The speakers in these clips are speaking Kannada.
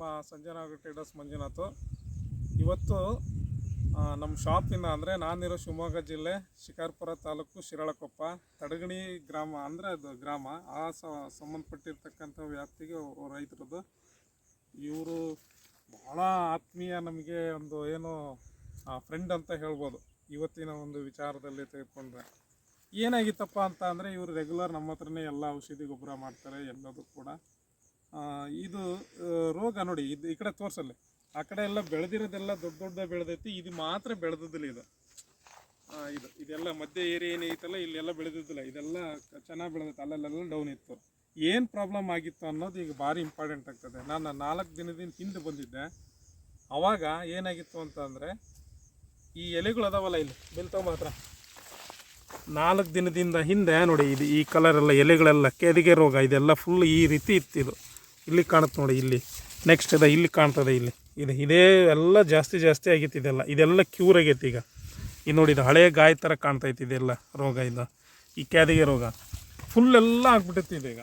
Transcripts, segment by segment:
ನಿಮ್ಮ ಸಂಜನಾಗ ಟ್ರೇಡರ್ಸ್ ಮಂಜುನಾಥ್. ಇವತ್ತು ನಮ್ಮ ಶಾಪಿಂದ ಅಂದರೆ ನಾನಿರೋ ಶಿವಮೊಗ್ಗ ಜಿಲ್ಲೆ, ಶಿಕಾರ್ಪುರ ತಾಲೂಕು ಶಿರಾಳಕೊಪ್ಪ, ತಡಗಣಿ ಗ್ರಾಮ ಅಂದರೆ ಅದು ಗ್ರಾಮ. ಆ ಸಂಬಂಧಪಟ್ಟಿರ್ತಕ್ಕಂಥ ವ್ಯಾಪ್ತಿಗೆ ರೈತರದ್ದು ಇವರು ಭಾಳ ಆತ್ಮೀಯ ನಮಗೆ ಒಂದು ಏನು ಫ್ರೆಂಡ್ ಅಂತ ಹೇಳ್ಬೋದು. ಇವತ್ತಿನ ಒಂದು ವಿಚಾರದಲ್ಲಿ ತೆಗೆದುಕೊಂಡ್ರೆ. ಏನಾಗಿತ್ತಪ್ಪ ಅಂತ ಅಂದರೆ ಇವರು ರೆಗ್ಯುಲರ್ ನಮ್ಮ ಹತ್ರನೇ ಎಲ್ಲ ಔಷಧಿ ಗೊಬ್ಬರ ಮಾಡ್ತಾರೆ ಎಲ್ಲದೂ ಕೂಡ. ಇದು ರೋಗ ನೋಡಿ, ಇದು ಈ ಕಡೆ ತೋರ್ಸಲ್ಲ. ಆ ಕಡೆ ಎಲ್ಲ ಬೆಳೆದಿರೋದೆಲ್ಲ ದೊಡ್ಡ ದೊಡ್ಡ ಬೆಳೆದೈತಿ, ಇದು ಮಾತ್ರ ಬೆಳೆದಿದ್ದಿಲ್ಲ ಇದು. ಇದು, ಇದೆಲ್ಲ ಮಧ್ಯ ಏರಿಯಾ ಏನೈತಲ್ಲ ಇಲ್ಲೆಲ್ಲ ಬೆಳೆದಿದ್ದಿಲ್ಲ, ಇದೆಲ್ಲ ಚೆನ್ನಾಗಿ ಬೆಳೆದೈತೆ ಅಲ್ಲೆಲ್ಲ ಡೌನ್ ಇತ್ತು. ಏನು ಪ್ರಾಬ್ಲಮ್ ಆಗಿತ್ತು ಅನ್ನೋದು ಈಗ ಭಾರಿ ಇಂಪಾರ್ಟೆಂಟ್ ಆಗ್ತದೆ. ನಾನು ನಾಲ್ಕು ದಿನದಿಂದ ಹಿಂದೆ ಬಂದಿದ್ದೆ. ಅವಾಗ ಏನಾಗಿತ್ತು ಅಂತಂದರೆ ಈ ಎಲೆಗಳು ಅದಾವಲ್ಲ ಇಲ್ಲಿ ಬೆಲ್ತಾವ ಮಾತ್ರ. ನಾಲ್ಕು ದಿನದಿಂದ ಹಿಂದೆ ನೋಡಿ, ಇದು ಈ ಕಲರ್ ಎಲ್ಲ ಎಲೆಗಳೆಲ್ಲ ಕೆದಿಗೆ ರೋಗ, ಇದೆಲ್ಲ ಫುಲ್ ಈ ರೀತಿ ಇತ್ತು ಇದು. ಇಲ್ಲಿ ಕಾಣುತ್ತೆ ನೋಡಿ, ಇಲ್ಲಿ. ನೆಕ್ಸ್ಟ್ ಇದೆ, ಇಲ್ಲಿ ಕಾಣ್ತದೆ ಇಲ್ಲಿ. ಇದು ಇದೇ ಎಲ್ಲ ಜಾಸ್ತಿ ಜಾಸ್ತಿ ಆಗೈತಿ ಇದೆಲ್ಲ. ಇದೆಲ್ಲ ಕ್ಯೂರ್ ಆಗೈತಿ ಈಗ. ಇದು ನೋಡಿ, ಇದು ಹಳೆಯ ಗಾಯ ಥರ ಕಾಣ್ತೈತಿ ಇದೆಲ್ಲ ರೋಗ ಇದು. ಈ ಕ್ಯಾದಿಗೆ ರೋಗ. ಫುಲ್ ಎಲ್ಲ ಆಗ್ಬಿಟ್ಟೈತಿ ಇದೀಗ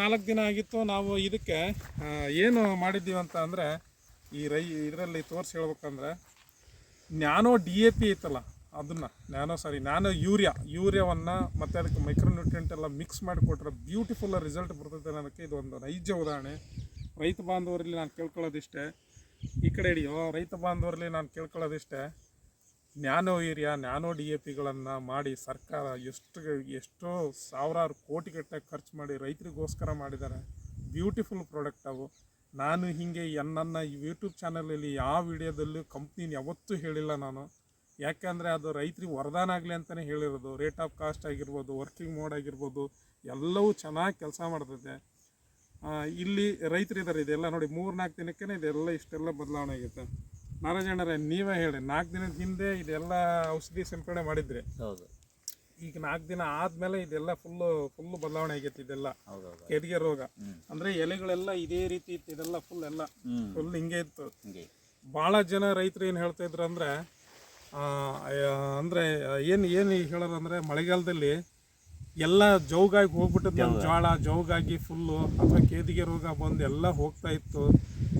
ನಾಲ್ಕು ದಿನ ಆಗಿತ್ತು, ನಾವು ಇದಕ್ಕೆ ಏನು ಮಾಡಿದ್ದೀವಿ ಅಂತ ಅಂದರೆ, ಈ ರೈ ಇದರಲ್ಲಿ ತೋರಿಸಿ ಹೇಳ್ಬೇಕಂದ್ರೆ, ನ್ಯಾನೋ ಡಿ ಎ ಪಿ ಐತಲ್ಲ ಅದನ್ನು ನ್ಯಾನೋ, ಸಾರಿ, ನ್ಯಾನೋ ಯೂರಿಯಾ, ಯೂರಿಯಾವನ್ನು ಮತ್ತು ಅದಕ್ಕೆ ಮೈಕ್ರೋನ್ಯೂಟ್ರಿಯೆಂಟ್ ಎಲ್ಲ ಮಿಕ್ಸ್ ಮಾಡಿಕೊಟ್ರೆ ಬ್ಯೂಟಿಫುಲ್ ರಿಸಲ್ಟ್ ಬರ್ತದೆ ನನಗೆ ಇದು ಒಂದು ನೈಜ ಉದಾಹರಣೆ. ರೈತ ಬಾಂಧವರಲ್ಲಿ ನಾನು ಕೇಳ್ಕೊಳ್ಳೋದಿಷ್ಟೇ. ಈ ಕಡೆ ಹಿಡಿಯೋ, ರೈತ ಬಾಂಧವರಲ್ಲಿ ನಾನು ಕೇಳ್ಕೊಳ್ಳೋದಿಷ್ಟೇ. Nano urea, nano D A ಪಿಗಳನ್ನು ಮಾಡಿ ಸರ್ಕಾರ ಎಷ್ಟು, ಎಷ್ಟೋ ಸಾವಿರಾರು ಕೋಟಿಗಟ್ಟಲೆ ಖರ್ಚು ಮಾಡಿ ರೈತರಿಗೋಸ್ಕರ ಮಾಡಿದ್ದಾರೆ. ಬ್ಯೂಟಿಫುಲ್ ಪ್ರಾಡಕ್ಟ್ ಅವು ನಾನು ಹೀಗೆ ನನ್ನ ಯೂಟ್ಯೂಬ್ ಚಾನಲಲ್ಲಿ ಯಾವ ವಿಡಿಯೋದಲ್ಲೂ ಕಂಪ್ನಿನ ಯಾವತ್ತೂ ಹೇಳಿಲ್ಲ ನಾನು. ಯಾಕೆಂದರೆ ಅದು ರೈತರಿಗೆ ವರದಾನ ಆಗಲಿ ಅಂತಲೇ ಹೇಳಿರೋದು. ರೇಟ್ ಆಫ್ ಕಾಸ್ಟ್ ಆಗಿರ್ಬೋದು ವರ್ಕಿಂಗ್ ಮೋಡ್ ಆಗಿರ್ಬೋದು ಎಲ್ಲವೂ ಚೆನ್ನಾಗಿ ಕೆಲಸ ಮಾಡ್ತೈತೆ. ಇಲ್ಲಿ ರೈತರಿದ್ದಾರೆ ಇದೆಲ್ಲ ನೋಡಿ ಮೂರು ನಾಲ್ಕು ದಿನಕ್ಕೆ ಇದೆಲ್ಲ ಇಷ್ಟೆಲ್ಲ ಬದಲಾವಣೆ ಆಗೈತೆ. ನಾರಾಯಣರೇ ನೀವೇ ಹೇಳಿ ನಾಲ್ಕು ದಿನದ ಹಿಂದೆ ಇದೆಲ್ಲ ಔಷಧಿ ಸಿಂಪಡಣೆ ಮಾಡಿದ್ರಿ ಹೌದು. ಈಗ ನಾಲ್ಕು ದಿನ ಆದಮೇಲೆ ಇದೆಲ್ಲ ಫುಲ್ಲು ಫುಲ್ಲು ಬದಲಾವಣೆ ಆಗೈತೆ ಇದೆಲ್ಲ. ಕೆದಿಗೆ ರೋಗ. ಅಂದರೆ ಎಲೆಗಳೆಲ್ಲ ಇದೇ ರೀತಿ ಇತ್ತು ಇದೆಲ್ಲ ಫುಲ್ ಎಲ್ಲ. ಫುಲ್ ಹಿಂಗೆ ಇತ್ತು. ಭಾಳ ಜನ ರೈತರು ಏನು ಹೇಳ್ತಾ ಇದ್ರು ಅಂದರೆ ಅಂದರೆ ಏನು ಏನು ಹೇಳೋದಂದರೆ ಮಳೆಗಾಲದಲ್ಲಿ ಎಲ್ಲ ಜೌಗಾಗಿ ಹೋಗ್ಬಿಟ್ಟದ್ದು ನಮ್ಮ ಜೋಳ ಜೌಗಾಗಿ ಫುಲ್ಲು ಅಥವಾ ಕೇದಿಗೆ ರೋಗ ಬಂದು ಎಲ್ಲ ಹೋಗ್ತಾ ಇತ್ತು.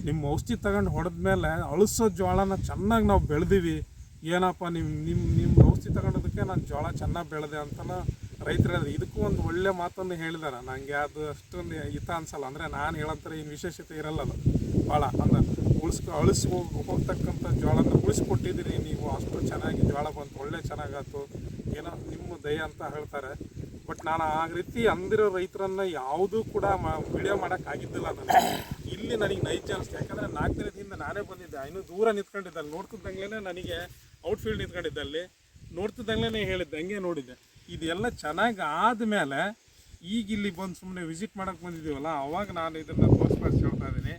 ನಿಮ್ಮ ಔಷಧಿ ತಗೊಂಡು ಹೊಡೆದ್ಮೇಲೆ ಅಳಿಸೋ ಜೋಳನ ಚೆನ್ನಾಗಿ ನಾವು ಬೆಳೆದೀವಿ. ಏನಪ್ಪ ನಿಮ್ಮ ನಿಮ್ಮ ನಿಮ್ಮ ಔಷಧಿ ತಗೊಂಡೋದಕ್ಕೆ ನಾನು ಜೋಳ ಚೆನ್ನಾಗಿ ಬೆಳೆದೆ ಅಂತಲೂ ರೈತರು ಹೇಳಿದ್ರು ಇದಕ್ಕೂ ಒಂದು ಒಳ್ಳೆ ಮಾತನ್ನು ಹೇಳಿದಾರೆ. ನನಗೆ ಅದು ಅಷ್ಟೊಂದು ಹಿತ ಅನ್ಸಲ್ಲ. ಅಂದರೆ ನಾನು ಹೇಳಂತಾರೆ ಏನು ವಿಶೇಷತೆ ಇರಲ್ಲ ಅದು. ಭಾಳ ಅಂದ್ರೆ ಉಳಿಸ್ಕೊ ಅಳಿಸಿ ಹೋಗಿ ಹೋಗ್ತಕ್ಕಂಥ ಜೋಳನ ಉಳಿಸ್ಕೊಟ್ಟಿದ್ದೀರಿ. ನೀವು ಅಷ್ಟು ಚೆನ್ನಾಗಿ ಜೋಳ ಬಂತು, ಒಳ್ಳೆ ಚೆನ್ನಾಗಾಯ್ತು. ಏನೋ ನಿಮ್ಮ ದಯ ಅಂತ ಹೇಳ್ತಾರೆ. ಬಟ್ ನಾನು ಆ ರೀತಿ ಅಂದಿರೋ ರೈತರನ್ನು ಯಾವುದೂ ಕೂಡ ವಿಡಿಯೋ ಮಾಡೋಕ್ಕಾಗಿದ್ದಿಲ್ಲ ನನಗೆ ಇಲ್ಲಿ ನನಗೆ ನೈಜ ಅನಿಸ್ತು. ಯಾಕಂದರೆ ನಾಲ್ಕು ದಿನದಿಂದ ನಾನೇ ಬಂದಿದ್ದೆ. ಇನ್ನೂ ದೂರ ನಿಂತ್ಕೊಂಡಿದ್ದೆ. ಅಲ್ಲಿ ನೋಡ್ತಿದ್ದಂಗ್ಲೇ ನನಗೆ ಔಟ್ಫೀಲ್ಡ್ ನಿಂತ್ಕೊಂಡಿದ್ದೆ ಅಲ್ಲಿ. ನೋಡ್ತಿದ್ದಂಗ್ಲೇ ಹೇಳಿದ್ದೆ, ಹಂಗೆ ನೋಡಿದ್ದೆ. ಇದೆಲ್ಲ ಚೆನ್ನಾಗಿ ಆದಮೇಲೆ, ಈಗ ಇಲ್ಲಿ ಬಂದು ಸುಮ್ಮನೆ ವಿಸಿಟ್ ಮಾಡೋಕ್ಕೆ ಬಂದಿದ್ದೀವಲ್ಲ, ಅವಾಗ ನಾನು ಇದನ್ನು ತೋರಿಸ್ಬೇಕು ಹೇಳ್ತಾ ಇದ್ದೀನಿ.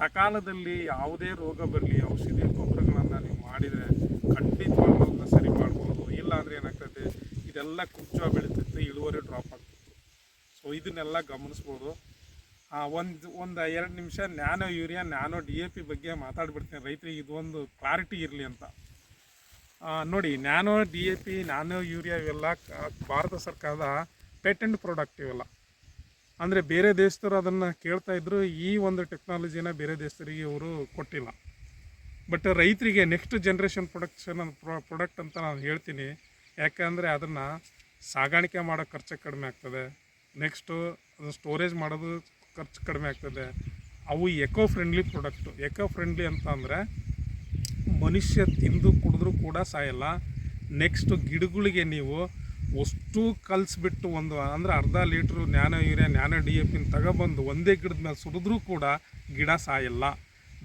ಸಕಾಲದಲ್ಲಿ ಯಾವುದೇ ರೋಗ ಬರಲಿ, ಔಷಧಿ ಗೊಬ್ಬರಗಳನ್ನು ನೀವು ಮಾಡಿದರೆ ಖಂಡಿತವಾಗ್ಲೂ ಅದನ್ನ ಸರಿ ಮಾಡ್ಬೋದು. ಇಲ್ಲ ಅಂದರೆ ಏನಾಗ್ತೈತೆ, ಇದೆಲ್ಲ ಕುಚ್ಚ ಬೆಳೀತೈತೆ, ಇಳುವರಿ ಡ್ರಾಪ್ ಆಗ್ತೈತೆ. ಸೊ ಇದನ್ನೆಲ್ಲ ಗಮನಿಸ್ಬೋದು. ಒಂದು ಒಂದು ಎರಡು ನಿಮಿಷ nano urea, nano D A P ಬಗ್ಗೆ ಮಾತಾಡ್ಬಿಡ್ತೀನಿ. ರೈತರಿಗೆ ಇದೊಂದು ಕ್ಲಾರಿಟಿ ಇರಲಿ ಅಂತ. ನೋಡಿ, nano D A P, nano urea ಇವೆಲ್ಲ ಭಾರತ ಸರ್ಕಾರದ ಪೇಟೆಂಟ್ ಪ್ರಾಡಕ್ಟ್ ಇವೆಲ್ಲ. ಅಂದರೆ ಬೇರೆ ದೇಶದವರು ಅದನ್ನು ಕೇಳ್ತಾ ಇದ್ರು, ಈ ಒಂದು ಟೆಕ್ನಾಲಜಿನ ಬೇರೆ ದೇಶದವರಿಗೆ ಇವರು ಕೊಟ್ಟಿಲ್ಲ. ಬಟ್ ರೈತರಿಗೆ ನೆಕ್ಸ್ಟ್ ಜನ್ರೇಷನ್ ಪ್ರೊಡಕ್ಷನ್ ಪ್ರೊಡಕ್ಟ್ ಅಂತ ನಾನು ಹೇಳ್ತೀನಿ. ಯಾಕಂದರೆ ಅದನ್ನು ಸಾಗಾಣಿಕೆ ಮಾಡೋ ಖರ್ಚು ಕಡಿಮೆ ಆಗ್ತದೆ. ನೆಕ್ಸ್ಟು ಅದು ಸ್ಟೋರೇಜ್ ಮಾಡೋದು ಖರ್ಚು ಕಡಿಮೆ ಆಗ್ತದೆ. ಅವು eco friendly product eco friendly ಅಂತ ಅಂದರೆ ಮನುಷ್ಯ ತಿಂದು ಕುಡಿದ್ರೂ ಕೂಡ ಸಾಯಲ್ಲ. ನೆಕ್ಸ್ಟು ಗಿಡಗಳಿಗೆ ನೀವು ಅಷ್ಟು ಕಲಿಸ್ಬಿಟ್ಟು ಒಂದು, ಅಂದರೆ ಅರ್ಧ litre nano urea, nano D A ಪಿನ ತಗೊಬಂದು ಒಂದೇ ಗಿಡದ ಮೇಲೆ ಸುರಿದ್ರೂ ಕೂಡ ಗಿಡ ಸಾಯಿಲ್ಲ.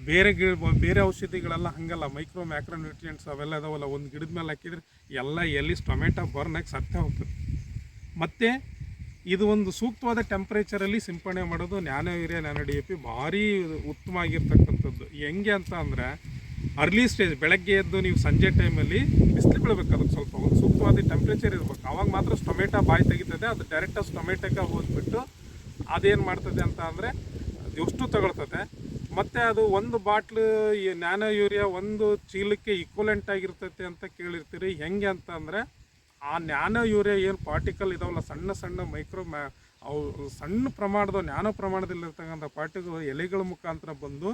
ಬೇರೆ ಗಿಡ, ಬೇರೆ ಔಷಧಿಗಳೆಲ್ಲ ಹಾಗಲ್ಲ, ಮೈಕ್ರೋ ಮ್ಯಾಕ್ರೋ ನ್ಯೂಟ್ರಿಯೆಂಟ್ಸ್ ಅವೆಲ್ಲ ಇದಾವಲ್ಲ, ಒಂದು ಗಿಡದ ಮೇಲೆ ಹಾಕಿದ್ರೆ ಎಲ್ಲ ಎಲ್ಲಿ ಟೊಮೆಟೊ ಬರ್ನಾಗಿ ಸತ್ತೇ ಹೋಗ್ತದೆ. ಮತ್ತು ಇದು ಒಂದು ಸೂಕ್ತವಾದ ಟೆಂಪ್ರೇಚರಲ್ಲಿ ಸಿಂಪಡಣೆ ಮಾಡೋದು nano urea, nano D A P ಭಾರಿ ಉತ್ತಮ ಆಗಿರ್ತಕ್ಕಂಥದ್ದು ಹೆಂಗೆ ಅಂತ ಅಂದರೆ ಅರ್ಲಿ ಸ್ಟೇಜ್ ಬೆಳಗ್ಗೆ ಎದ್ದು ನೀವು ಸಂಜೆ ಟೈಮಲ್ಲಿ ಬಿಸಿಲು ಬೀಳಬೇಕು ಅದಕ್ಕೆ ಸ್ವಲ್ಪ, ಒಂದು ಸೂಕ್ತವಾದ ಟೆಂಪ್ರೇಚರ್ ಇರಬೇಕು. ಅವಾಗ ಮಾತ್ರ ಟೊಮೆಟೊ ಬಾಯಿ ತೆಗಿತದೆ, ಅದು ಡೈರೆಕ್ಟಾಗಿ ಟೊಮೆಟೊಗೆ ಹೋದ್ಬಿಟ್ಟು ಅದೇನು ಮಾಡ್ತದೆ ಅಂತ ಅಂದರೆ ಎಷ್ಟು ತಗೊಳ್ತದೆ. ಮತ್ತು ಅದು ಒಂದು ಬಾಟ್ಲು ಈ ನ್ಯಾನೋ ಯೂರಿಯಾ ಒಂದು ಚೀಲಕ್ಕೆ ಈಕ್ವಲೆಂಟ್ ಆಗಿರ್ತೈತೆ ಅಂತ ಕೇಳಿರ್ತೀರಿ. ಹೆಂಗೆ ಅಂತ ಅಂದರೆ ಆ ನ್ಯಾನೋ ಯೂರಿಯಾ ಏನು ಪಾರ್ಟಿಕಲ್ ಇದಾವಲ್ಲ, ಸಣ್ಣ ಸಣ್ಣ ಮೈಕ್ರೋ ಮ್ಯಾ ಅವು ಸಣ್ಣ ಪ್ರಮಾಣದ, ನ್ಯಾನೋ ಪ್ರಮಾಣದಲ್ಲಿರ್ತಕ್ಕಂಥ ಪಾರ್ಟಿಕಲ್ ಎಲೆಗಳ ಮುಖಾಂತರ ಬಂದು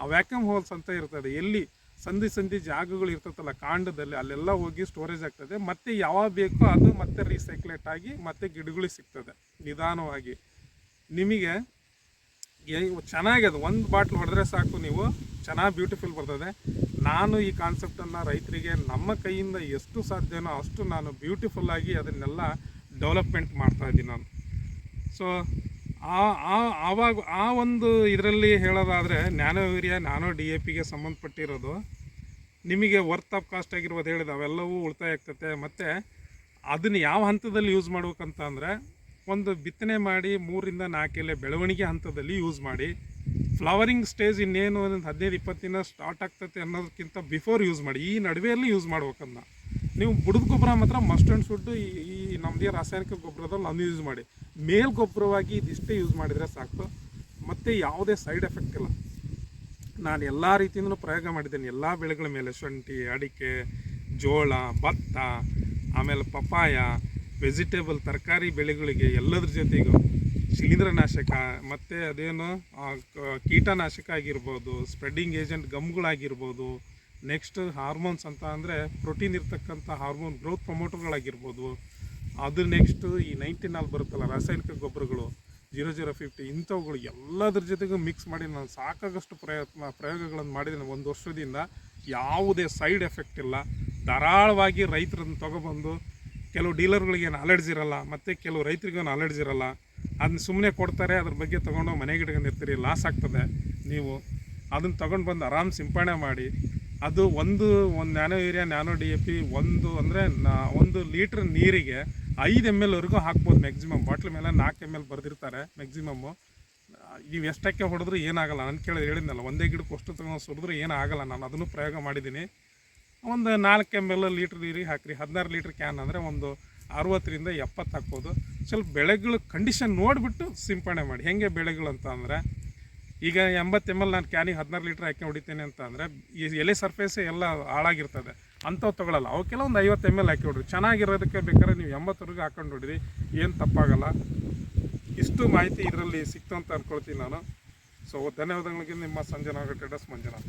ಆ ವ್ಯಾಕ್ಯೂಮ್ ಹೋಲ್ಸ್ ಅಂತ ಇರ್ತದೆ ಎಲ್ಲಿ ಸಂಧಿ ಸಂಧಿ ಜಾಗಗಳು ಇರ್ತದಲ್ಲ ಕಾಂಡದಲ್ಲಿ ಅಲ್ಲೆಲ್ಲ ಹೋಗಿ ಸ್ಟೋರೇಜ್ ಆಗ್ತದೆ. ಮತ್ತೆ ಯಾವಾಗ ಬೇಕೋ ಅದು ಮತ್ತೆ ರೀಸೈಕ್ಲೇಟ್ ಆಗಿ ಮತ್ತೆ ಗಿಡಗಳಿಗೆ ಸಿಗ್ತದೆ, ನಿಧಾನವಾಗಿ. ನಿಮಗೆ ಚೆನ್ನಾಗಿದೆ ಒಂದು ಬಾಟ್ಲ್ ಹೊಡೆದ್ರೆ ಸಾಕು ನೀವು. ಚೆನ್ನಾಗಿ ಬ್ಯೂಟಿಫುಲ್ ಬರ್ತದೆ. ನಾನು ಈ ಕಾನ್ಸೆಪ್ಟನ್ನು ರೈತರಿಗೆ ನಮ್ಮ ಕೈಯಿಂದ ಎಷ್ಟು ಸಾಧ್ಯನೋ ಅಷ್ಟು ನಾನು ಬ್ಯೂಟಿಫುಲ್ಲಾಗಿ ಅದನ್ನೆಲ್ಲ ಡೆವಲಪ್ಮೆಂಟ್ ಮಾಡ್ತಾ ಇದ್ದೀನಿ ನಾನು. ಸೊ ಆ, ಆ- ಆವಾಗ ಆ ಒಂದು ಇದರಲ್ಲಿ ಹೇಳೋದಾದರೆ nano urea nano D A ಪಿಗೆ ಸಂಬಂಧಪಟ್ಟಿರೋದು. ನಿಮಗೆ ವರ್ತ್ ಆಫ್ ಕಾಸ್ಟ್ ಆಗಿರ್ಬೋದು ಹೇಳಿದ ಅವೆಲ್ಲವೂ ಉಳಿತಾಯ ಆಗ್ತತೆ. ಮತ್ತು ಅದನ್ನು ಯಾವ ಹಂತದಲ್ಲಿ ಯೂಸ್ ಮಾಡ್ಬೇಕಂತ ಅಂದರೆ ಒಂದು ಬಿತ್ತನೆ ಮಾಡಿ ಮೂರಿಂದ ನಾಲ್ಕು ಎಲೆ ಬೆಳವಣಿಗೆ ಹಂತದಲ್ಲಿ ಯೂಸ್ ಮಾಡಿ. ಫ್ಲವರಿಂಗ್ ಸ್ಟೇಜ್ ಇನ್ನೇನು ಒಂದು ಹದಿನೈದು ದಿನ ಸ್ಟಾರ್ಟ್ ಆಗ್ತತೆ ಅನ್ನೋದಕ್ಕಿಂತ ಬಿಫೋರ್ ಯೂಸ್ ಮಾಡಿ. ಈ ನಡುವೆಯಲ್ಲಿ ಯೂಸ್ ಮಾಡ್ಬೇಕನ್ನ ನೀವು ಬುಡದ ಗೊಬ್ಬರ ಮಾತ್ರ ಮಸ್ಟ್ ಆ್ಯಂಡ್ ಶುಡ್ ಈ ಈ ನಮ್ಮದೇ ರಾಸಾಯನಿಕ ಗೊಬ್ಬರದಲ್ಲಿ ನಾನು ಯೂಸ್ ಮಾಡಿ. ಮೇಲ್ ಗೊಬ್ಬರವಾಗಿ ಇದಿಷ್ಟೇ ಯೂಸ್ ಮಾಡಿದರೆ ಸಾಕು ಮತ್ತು ಯಾವುದೇ ಸೈಡ್ ಎಫೆಕ್ಟ್ ಇಲ್ಲ. ನಾನು ಎಲ್ಲ ರೀತಿಯಿಂದಲೂ ಪ್ರಯೋಗ ಮಾಡಿದ್ದೇನೆ. ಎಲ್ಲ ಬೆಳೆಗಳ ಮೇಲೆ ಶುಂಠಿ, ಅಡಿಕೆ, ಜೋಳ, ಭತ್ತ, ಆಮೇಲೆ ಪಪಾಯ ವೆಜಿಟೇಬಲ್ ತರಕಾರಿ ಬೆಳೆಗಳಿಗೆ ಎಲ್ಲದ್ರ ಜೊತೆಗೂ ಶಿಲೀಂಧ್ರನಾಶಕ, ಮತ್ತು ಅದೇನು ಕೀಟನಾಶಕ ಆಗಿರ್ಬೋದು ಸ್ಪ್ರೆಡ್ಡಿಂಗ್ ಏಜೆಂಟ್ ಗಮ್ಗಳಾಗಿರ್ಬೋದು ನೆಕ್ಸ್ಟ್ ಹಾರ್ಮೋನ್ಸ್ ಅಂತ ಅಂದರೆ ಪ್ರೋಟೀನ್ ಇರ್ತಕ್ಕಂಥ ಹಾರ್ಮೋನ್ ಗ್ರೋತ್ ಪ್ರಮೋಟರ್ಗಳಾಗಿರ್ಬೋದು ಅದು ನೆಕ್ಸ್ಟು ಈ ನೈನ್ಟೀನಲ್ಲಿ ಬರುತ್ತಲ್ಲ ರಾಸಾಯನಿಕ ಗೊಬ್ಬರಗಳು ಜೀರೋ ಜೀರೋ ಫಿಫ್ಟಿ ಇಂಥವುಗಳು ಎಲ್ಲದ್ರ ಜೊತೆಗೂ ಮಿಕ್ಸ್ ಮಾಡಿ ನಾನು ಸಾಕಾಗಷ್ಟು ಪ್ರಯತ್ನ, ಪ್ರಯೋಗಗಳನ್ನು ಮಾಡಿದ್ದೀನಿ ಒಂದು ವರ್ಷದಿಂದ. ಯಾವುದೇ ಸೈಡ್ ಎಫೆಕ್ಟ್ ಇಲ್ಲ. ಧಾರಾಳವಾಗಿ ರೈತರನ್ನು ತೊಗೊಬಂದು ಕೆಲವು ಡೀಲರ್ಗಳಿಗೆ ನಾಲೆಡ್ಜ್ ಇರಲ್ಲ, ಮತ್ತು ಕೆಲವು ರೈತರಿಗೇನು ನಾಲೆಡ್ಜ್ ಇರಲ್ಲ, ಅದನ್ನ ಸುಮ್ಮನೆ ಕೊಡ್ತಾರೆ, ಅದ್ರ ಬಗ್ಗೆ ತೊಗೊಂಡು ಮನೆಗೆ ಇಟ್ಕೊಂಡಿರ್ತೀರಿ ಲಾಸ್ ಆಗ್ತದೆ ನೀವು. ಅದನ್ನು ತೊಗೊಂಡು ಬಂದು ಆರಾಮ್ ಸಿಂಪಡಣೆ ಮಾಡಿ. ಅದು ಒಂದು ಒಂದು nano urea, nano D A P ಒಂದು ಅಂದರೆ ನಾ, ಒಂದು ಲೀಟ್ರ್ ನೀರಿಗೆ ಐದು ಎಂ ಎಲ್ವರೆಗೂ ಹಾಕ್ಬೋದು ಮ್ಯಾಕ್ಸಿಮಮ್ ಬಾಟ್ಲ್ ಮೇಲೆ ನಾಲ್ಕು ಎಂ ಎಲ್ ಬರೆದಿರ್ತಾರೆ ಮ್ಯಾಕ್ಸಿಮಮ್ಮು ನೀವು ಎಷ್ಟಕ್ಕೆ ಹೊಡೆದ್ರೂ ಏನಾಗಲ್ಲ. ನಾನು ಕೇಳಿದ್ರೆ ಹೇಳಿದ್ನಲ್ಲ, ಒಂದೇ ಗಿಡಕ್ಕೆ ಅಷ್ಟು ತಗೊಂಡು ಸುರಿದ್ರೆ ಏನಾಗಲ್ಲ. ನಾನು ಅದನ್ನು ಪ್ರಯೋಗ ಮಾಡಿದ್ದೀನಿ. ಒಂದು ನಾಲ್ಕು ಎಂ ಎಲ್ ಲೀಟ್ರ್ ನೀರಿಗೆ ಹಾಕಿರಿ. ಹದಿನಾರು ಲೀಟ್ರ್ ಕ್ಯಾನ್ ಅಂದರೆ ಒಂದು ಅರುವತ್ತರಿಂದ ಎಪ್ಪತ್ತು ಹಾಕ್ಬೋದು. ಸ್ವಲ್ಪ ಬೆಳೆಗಳ ಕಂಡೀಷನ್ ನೋಡಿಬಿಟ್ಟು ಸಿಂಪಡಣೆ ಮಾಡಿ. ಹೆಂಗೆ ಬೆಳೆಗಳು ಅಂತ ಅಂದರೆ ಈಗ ಎಂಬತ್ತು ಎಂ ಎಲ್ ನಾನು ಕ್ಯಾನಿಗೆ ಹದಿನಾರು ಲೀಟ್ರ್ ಹಾಕಿ ಹೊಡಿತೇನೆ ಅಂತ ಈ ಎಲೆ ಸರ್ಫೇಸೇ ಎಲ್ಲ ಹಾಳಾಗಿರ್ತದೆ. ಅಂಥವು ತೊಗೊಳಲ್ಲ. ಅವಕ್ಕೆಲ್ಲ ಒಂದು ಐವತ್ತು ಎಂ ಎಲ್ ಹಾಕಿ ಹೊಡ್ರಿ. ಚೆನ್ನಾಗಿರೋದಕ್ಕೆ ಬೇಕಾದ್ರೆ ನೀವು ಎಂಬತ್ತವರೆಗೂ ಹಾಕೊಂಡು ಹೊಡಿರಿ. ಏನು ತಪ್ಪಾಗಲ್ಲ. ಇಷ್ಟು ಮಾಹಿತಿ ಇದರಲ್ಲಿ ಸಿಕ್ತು ಅಂತ ಅಂದ್ಕೊಳ್ತೀನಿ ನಾನು. ಸೊ ಧನ್ಯವಾದಗಳಿಗೆ ನಿಮ್ಮ ಸಂಜನಾ ಟ್ರೇಡರ್ಸ್ ಮಂಜುನಾಥ್.